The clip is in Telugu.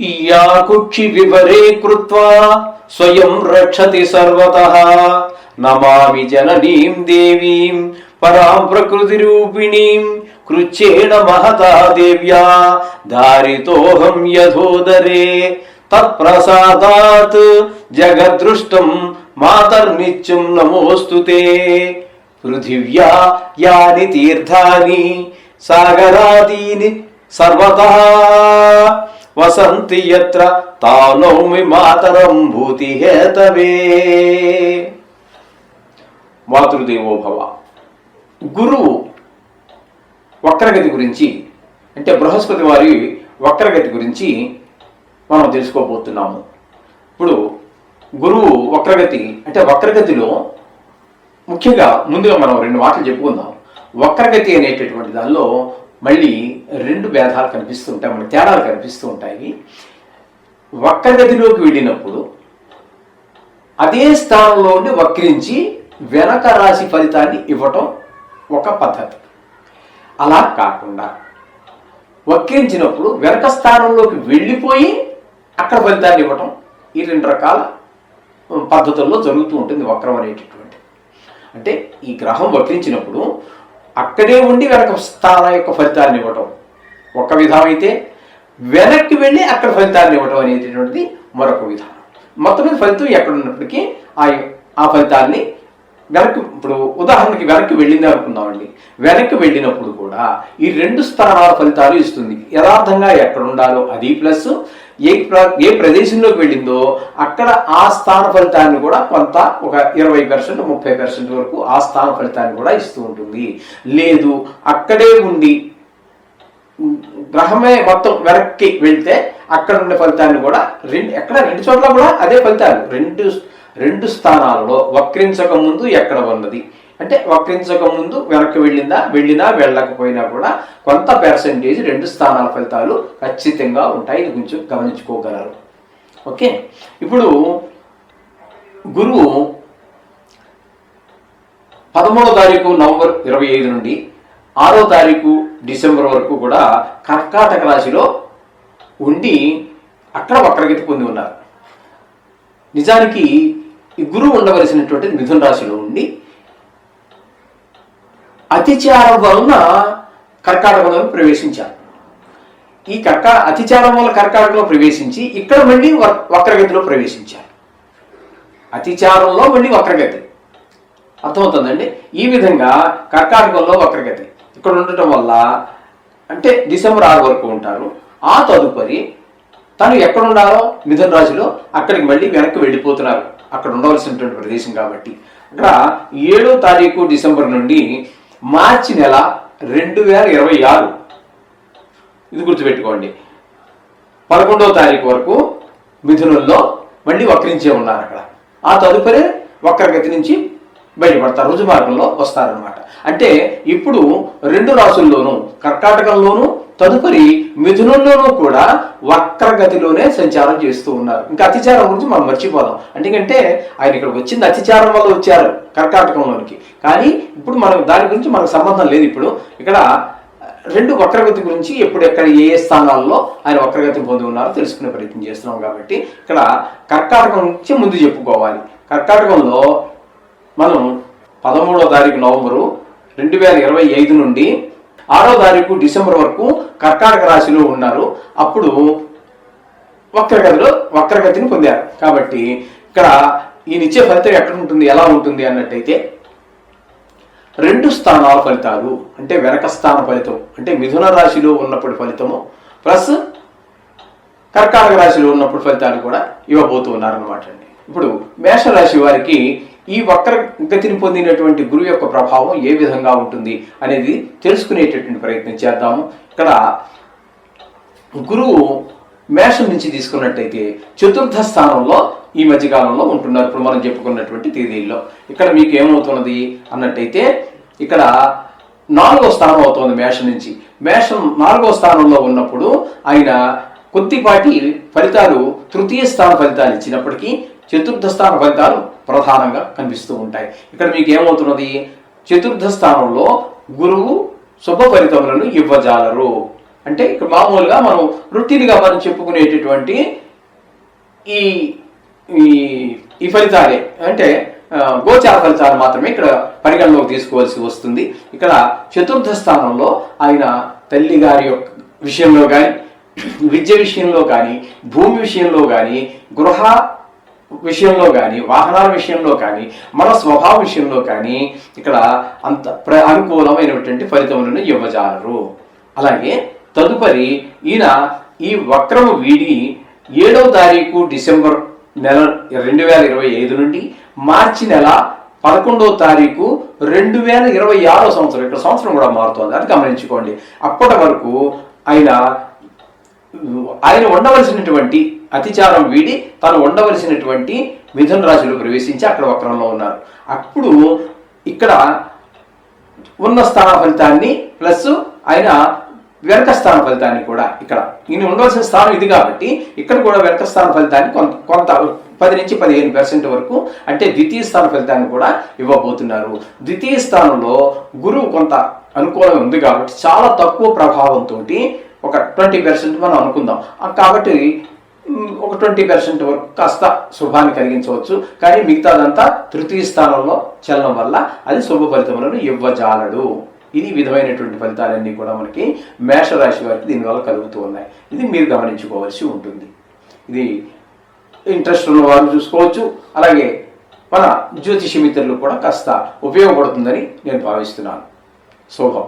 ఇయాకుక్షి వివరే కృత్వా స్వయం రక్షతి సర్వతః. నమామి జననీం దేవీం పరాం ప్రకృతి రూపిణీం కృచ్చేణ మహతా దేవ్యా. దారితోహం యథోదరే తత్ప్రసాదాత్ జగదృష్టం మాతర్నిత్యం నమోస్తుతే పృథివ్యా యాని తీర్థాని సాగరాదీని సర్వతః. వసంతి యత్ర తానౌమి మాతరం భూతి హేతవే మాతృదేవోభవ గురువు వక్రగతి గురించి అంటే బృహస్పతి వారి వక్రగతి గురించి మనం తెలుసుకోబోతున్నాము. ఇప్పుడు గురువు వక్రగతి అంటే వక్రగతిలో ముఖ్యంగా ముందుగా మనం రెండు మాటలు చెప్పుకుందాం. వక్రగతి అనేటటువంటి దానిలో మళ్ళీ రెండు భేదాలు కనిపిస్తూ ఉంటాయి మన తేడాలు కనిపిస్తూ ఉంటాయి. వక్రగతిలోకి వెళ్ళినప్పుడు అదే స్థానంలో ఉండి వక్రించి వెనక రాశి ఫలితాన్ని ఇవ్వటం ఒక పద్ధతి. అలా కాకుండా వక్రించినప్పుడు వెనక స్థానంలోకి వెళ్ళిపోయి అక్కడ ఫలితాన్ని ఇవ్వటం ఈ రెండు రకాల పద్ధతుల్లో జరుగుతూ ఉంటుంది వక్రం అనేటటువంటి అంటే ఈ గ్రహం వక్రించినప్పుడు అక్కడే ఉండి వెనక స్థాన యొక్క ఫలితాన్ని ఇవ్వటం. ఒక విధం అయితే వెనక్కి వెళ్ళి అక్కడ ఫలితాన్ని ఇవ్వటం అనేటటువంటిది మరొక విధానం. మొత్తం మీద ఫలితం ఎక్కడ ఉన్నప్పటికీ ఆ ఆ ఫలితాన్ని వెనక్కి ఇప్పుడు ఉదాహరణకి వెనక్కి వెళ్ళింది అనుకుందామండి. వెనక్కి వెళ్ళినప్పుడు కూడా ఈ రెండు స్థానాల ఫలితాలు ఇస్తుంది. యథార్థంగా ఎక్కడ ఉండాలో అది ప్లస్ ఏ ప్ర- ఏ ప్రదేశంలోకి వెళ్ళిందో అక్కడ ఆ స్థాన ఫలితాన్ని కూడా కొంత ఒక ఇరవై పర్సెంట్ ముప్పై పర్సెంట్ వరకు ఆ స్థాన ఫలితాన్ని కూడా ఇస్తూ ఉంటుంది. లేదు అక్కడే ఉండి గ్రహమే మొత్తం వెనక్కి వెళ్తే అక్కడ ఉండే ఫలితాన్ని కూడా రెండు ఎక్కడ రెండు చోట్ల కూడా అదే ఫలితాలు. రెండు రెండు స్థానాలలో వక్రించక ముందు ఎక్కడ ఉన్నది? అంటే వక్రించక ముందు వెనక్కి వెళ్ళిందా వెళ్ళినా వెళ్ళకపోయినా కూడా కొంత పర్సెంటేజ్ రెండు స్థానాల ఫలితాలు ఖచ్చితంగా ఉంటాయి. ఇది కొంచెం గమనించుకోగలరు. ఓకే? ఇప్పుడు గురువు పదమూడో తారీఖు నవంబర్ ఇరవై ఐదు నుండి ఆరో తారీఖు డిసెంబర్ వరకు కూడా కర్కాటక రాశిలో ఉండి అక్కడ వక్రగతి పొంది ఉన్నారు. నిజానికి ఈ గురువు ఉండవలసినటువంటి మిథున రాశిలో ఉండి అతిచారం వలన కర్కాటకంలో ప్రవేశించారు. ఈ కర్కా అతిచారం వల్ల కర్కాటకంలో ప్రవేశించి ఇక్కడ మళ్ళీ వక్రగతిలో ప్రవేశించారు. అతిచారంలో మళ్ళీ వక్రగతి. అర్థమవుతుందండి? ఈ విధంగా కర్కాటకంలో వక్రగతి. ఇక్కడ ఉండటం వల్ల అంటే డిసెంబర్ ఆరు వరకు ఉంటారు. ఆ తదుపరి తను ఎక్కడ ఉండాలో మిథున రాశిలో అక్కడికి మళ్ళీ వెనక్కి వెళ్ళిపోతున్నారు. అక్కడ ఉండవలసినటువంటి ప్రదేశం కాబట్టి. అక్కడ ఏడో తారీఖు డిసెంబర్ నుండి మార్చి నెల రెండు వేల ఇరవై ఆరు. ఇది గుర్తుపెట్టుకోండి. పదకొండవ తారీఖు వరకు మిథునంలో మళ్ళీ వక్రించే ఉన్నారు అక్కడ. ఆ తదుపరి వక్రగతి నుంచి బయటపడతారు. రుజు మార్గంలో వస్తారనమాట అంటే ఇప్పుడు రెండు రాసుల్లోనూ కర్కాటకంలోనూ తదుపరి మిథునంలోనూ కూడా వక్రగతిలోనే సంచారం చేస్తూ ఉన్నారు. ఇంకా అతిచారం గురించి మనం మర్చిపోదాం. ఎందుకంటే ఆయన ఇక్కడ వచ్చింది అతిచారం వల్ల వచ్చారు కర్కాటకంలోనికి. కానీ ఇప్పుడు మనం దాని గురించి మనకు సంబంధం లేదు ఇప్పుడు. ఇక్కడ రెండు వక్రగతి గురించి ఎప్పుడు ఎక్కడ ఏ ఏ స్థానాల్లో ఆయన వక్రగతి పొంది ఉన్నారో తెలుసుకునే ప్రయత్నం చేస్తున్నాం కాబట్టి ఇక్కడ కర్కాటకం నుంచి ముందు చెప్పుకోవాలి. కర్కాటకంలో మనం పదమూడవ తారీఖు నవంబరు రెండు వేల ఇరవై ఐదు నుండి ఆరో తారీఖు డిసెంబర్ వరకు కర్కాటక రాశిలో ఉన్నారు. అప్పుడు వక్రగతిలో వక్రగతిని పొందారు. కాబట్టి ఇక్కడ ఈయన ఇచ్చే ఫలితం ఎక్కడ ఉంటుంది ఎలా ఉంటుంది అన్నట్టయితే రెండు స్థానాల ఫలితాలు అంటే వెనక స్థాన ఫలితం అంటే మిథున రాశిలో ఉన్నప్పుడు ఫలితము ప్లస్ కర్కాటక రాశిలో ఉన్నప్పుడు ఫలితాలు కూడా ఇవ్వబోతూ ఉన్నారనమాట అండి. ఇప్పుడు మేషరాశి వారికి ఈ వక్ర గతిని పొందినటువంటి గురువు యొక్క ప్రభావం ఏ విధంగా ఉంటుంది అనేది తెలుసుకునేటటువంటి ప్రయత్నం చేద్దాము. ఇక్కడ గురువు మేషం నుంచి తీసుకున్నట్టయితే చతుర్థ స్థానంలో ఈ మధ్యకాలంలో ఉంటున్నారు. ఇప్పుడు మనం చెప్పుకున్నటువంటి తేదీల్లో. ఇక్కడ మీకు ఏమవుతున్నది అన్నట్టయితే ఇక్కడ నాలుగో స్థానం అవుతుంది మేషం నుంచి. మేషం నాలుగో స్థానంలో ఉన్నప్పుడు ఆయన కొద్దిపాటి ఫలితాలు తృతీయ స్థాన ఫలితాలు ఇచ్చినప్పటికీ చతుర్థ స్థాన ఫలితాలు ప్రధానంగా కనిపిస్తూ ఉంటాయి. ఇక్కడ మీకు ఏమవుతున్నది చతుర్థ స్థానంలో గురువు శుభ ఫలితములను ఇవ్వజాలరు. అంటే ఇక్కడ మామూలుగా మనం రొటీన్గా మనం చెప్పుకునేటటువంటి ఈ ఈ ఫలితాలే. అంటే గోచార ఫలితాలు మాత్రమే ఇక్కడ పరిగణలోకి తీసుకోవాల్సి వస్తుంది. ఇక్కడ చతుర్థ స్థానంలో ఆయన తల్లి గారి యొక్క విషయంలో కానీ విద్య విషయంలో కానీ భూమి విషయంలో కానీ గృహ విషయంలో కానీ వాహనాల విషయంలో కానీ మన స్వభావ విషయంలో కానీ ఇక్కడ అంత ప్ర అనుకూలమైనటువంటి ఫలితములను ఇవ్వజాలరు. అలాగే తదుపరి ఈయన ఈ వక్రము వీడి ఏడవ తారీఖు డిసెంబర్ నెల రెండు వేల ఇరవై ఐదు నుండి మార్చి నెల పదకొండవ తారీఖు రెండు వేల ఇరవై ఆరో సంవత్సరం ఇక్కడ సంవత్సరం కూడా మారుతోంది. అది గమనించుకోండి. అప్పటి వరకు ఆయన ఆయన ఉండవలసినటువంటి అతిచారం వీడి తను ఉండవలసినటువంటి మిథున రాశిలో ప్రవేశించి అక్కడ వక్రంలో ఉన్నారు. అప్పుడు ఇక్కడ ఉన్న స్థాన ఫలితాన్ని ప్లస్ ఆయన వెనక స్థాన ఫలితాన్ని కూడా ఇక్కడ. ఈయన ఉండవలసిన స్థానం ఇది కాబట్టి ఇక్కడ కూడా వెనక స్థాన ఫలితాన్ని కొంత కొంత పది నుంచి పదిహేను పర్సెంట్ వరకు అంటే ద్వితీయ స్థాన ఫలితాన్ని కూడా ఇవ్వబోతున్నారు. ద్వితీయ స్థానంలో గురువు కొంత అనుకూలం ఉంది కాబట్టి చాలా తక్కువ ప్రభావంతో ఒక ట్వంటీ పర్సెంట్ మనం అనుకుందాం. కాబట్టి ఒక ట్వంటీ పర్సెంట్ వరకు కాస్త శుభాన్ని కలిగించవచ్చు. కానీ మిగతాదంతా తృతీయ స్థానంలో చెల్లడం వల్ల అది శుభ ఫలితములను ఇవ్వజాలడు. ఇది విధమైనటువంటి ఫలితాలన్నీ కూడా మనకి మేషరాశి వారికి దీనివల్ల కలుగుతూ ఉన్నాయి. ఇది మీరు గమనించుకోవాల్సి ఉంటుంది. ఇది ఇంట్రెస్ట్ ఉన్న వారు చూసుకోవచ్చు. అలాగే మన జ్యోతిష మిత్రులు కూడా కాస్త ఉపయోగపడుతుందని నేను భావిస్తున్నాను. శుభం.